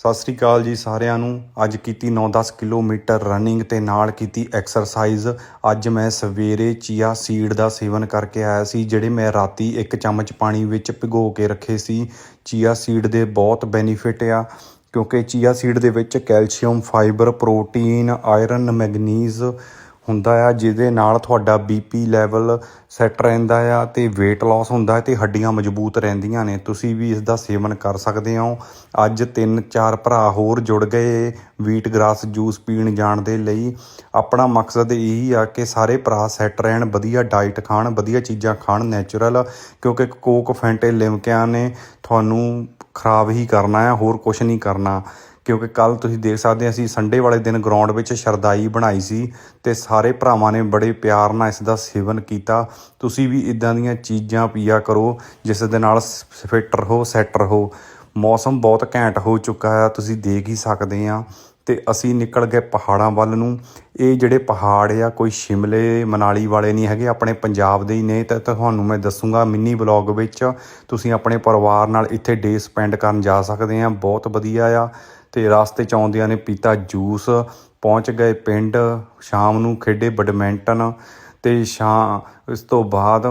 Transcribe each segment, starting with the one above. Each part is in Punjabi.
ਸਤਿ ਸ੍ਰੀ ਅਕਾਲ ਜੀ ਸਾਰਿਆਂ ਨੂੰ। ਅੱਜ ਕੀਤੀ 9-10 ਕਿਲੋਮੀਟਰ ਰਨਿੰਗ ਤੇ ਨਾਲ ਕੀਤੀ ਐਕਸਰਸਾਈਜ਼ ਅੱਜ ਮੈਂ ਸਵੇਰੇ ਚੀਆ ਸੀਡ ਦਾ ਸੇਵਨ ਕਰਕੇ ਆਇਆ ਸੀ, ਜਿਹੜੇ ਮੈਂ ਰਾਤੀ ਇੱਕ ਚਮਚ ਪਾਣੀ ਵਿੱਚ ਭਿਗੋ ਕੇ ਰੱਖੇ ਸੀ। ਚੀਆ ਸੀਡ ਦੇ ਬਹੁਤ ਬੈਨੀਫਿਟ ਆ, ਕਿਉਂਕਿ ਚੀਆ ਸੀਡ ਦੇ ਵਿੱਚ calcium fibre protein iron manganese ਹੁੰਦਾ ਆ, ਜਿਹਦੇ ਨਾਲ ਤੁਹਾਡਾ ਬੀਪੀ ਲੈਵਲ ਸੈੱਟ ਰਹਿੰਦਾ ਆ ਤੇ weight loss ਹੁੰਦਾ ਹੈ ਤੇ ਹੱਡੀਆਂ ਮਜ਼ਬੂਤ ਰਹਿੰਦੀਆਂ ਨੇ। ਤੁਸੀਂ ਵੀ ਇਸ ਦਾ ਸੇਵਨ ਕਰ ਸਕਦੇ ਹੋ। ਅੱਜ ਤਿੰਨ ਚਾਰ ਭਰਾ ਹੋਰ ਜੁੜ ਗਏ ਵੀਟ ਗ੍ਰਾਸ ਜੂਸ ਪੀਣ ਜਾਣ ਦੇ ਲਈ। ਆਪਣਾ ਮਕਸਦ ਇਹੀ ਆ ਕਿ ਸਾਰੇ ਭਰਾ ਸੈੱਟ ਰਹਿਣ, ਵਧੀਆ ਡਾਈਟ ਖਾਣ, ਵਧੀਆ ਚੀਜ਼ਾਂ ਖਾਣ ਨੈਚੁਰਲ ਕਿਉਂਕਿ ਕੋਕ ਫੈਂਟੇ ਲਿਮਕਿਆਂ ਨੇ ਤੁਹਾਨੂੰ ਖਰਾਬ ਹੀ ਕਰਨਾ ਆ, ਹੋਰ ਕੁਝ ਨਹੀਂ ਕਰਨਾ। ਕਿਉਂਕਿ ਕੱਲ ਤੁਸੀਂ ਦੇਖ ਸਕਦੇ ਅਸੀਂ ਸੰਡੇ ਵਾਲੇ ਦਿਨ ਗਰਾਊਂਡ ਵਿੱਚ ਸ਼ਰਦਾਈ ਬਣਾਈ ਸੀ ਤੇ ਸਾਰੇ ਭਰਾਵਾਂ ਨੇ ਬੜੇ ਪਿਆਰ ਨਾਲ ਇਸ ਦਾ ਸੇਵਨ ਕੀਤਾ। ਤੁਸੀਂ ਵੀ ਇਦਾਂ ਦੀਆਂ ਚੀਜ਼ਾਂ ਪੀਆ ਕਰੋ, ਜਿਸ ਦੇ ਨਾਲ ਫਿੱਟ ਰਹੋ, ਸੈੱਟ ਰਹੋ। ਮੌਸਮ ਬਹੁਤ ਘੈਂਟ ਹੋ ਚੁੱਕਾ ਹੈ, ਤੁਸੀਂ ਦੇਖ ਹੀ ਸਕਦੇ ਆ ਤੇ ਅਸੀਂ ਨਿਕਲ ਗਏ ਪਹਾੜਾਂ ਵੱਲ ਨੂੰ। ਇਹ ਜਿਹੜੇ ਪਹਾੜ ਆ, ਕੋਈ ਸ਼ਿਮਲੇ, ਮਨਾਲੀ ਵਾਲੇ ਨਹੀਂ ਹੈਗੇ, ਆਪਣੇ ਪੰਜਾਬ ਦੇ ਹੀ ਨੇ। ਤਾਂ ਤੁਹਾਨੂੰ ਮੈਂ ਦੱਸੂਗਾ ਮਿੰਨੀ ਵਲੌਗ ਵਿੱਚ, ਤੁਸੀਂ ਆਪਣੇ ਪਰਿਵਾਰ ਨਾਲ ਇੱਥੇ ਡੇ ਸਪੈਂਡ ਕਰਨ ਜਾ ਸਕਦੇ ਆ ਬਹੁਤ ਵਧੀਆ ਆ। ਤੇ ਰਸਤੇ ਚ ਆਉਂਦਿਆਂ ਨੇ ਪੀਤਾ ਜੂਸ। ਪਹੁੰਚ ਗਏ ਪਿੰਡ। ਸ਼ਾਮ ਨੂੰ ਖੇਡੇ ਬੈਡਮਿੰਟਨ ਤੇ ਸ਼ਾਮ, ਇਸ ਤੋਂ ਬਾਅਦ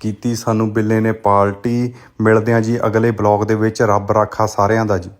ਕੀਤੀ ਸਾਨੂੰ ਬਿੱਲੇ ਨੇ ਪਾਰਟੀ ਮਿਲਦੇ ਹਾਂ ਜੀ ਅਗਲੇ ਬਲੌਗ ਦੇ ਵਿੱਚ ਰੱਬ ਰਾਖਾ ਸਾਰਿਆਂ ਦਾ ਜੀ।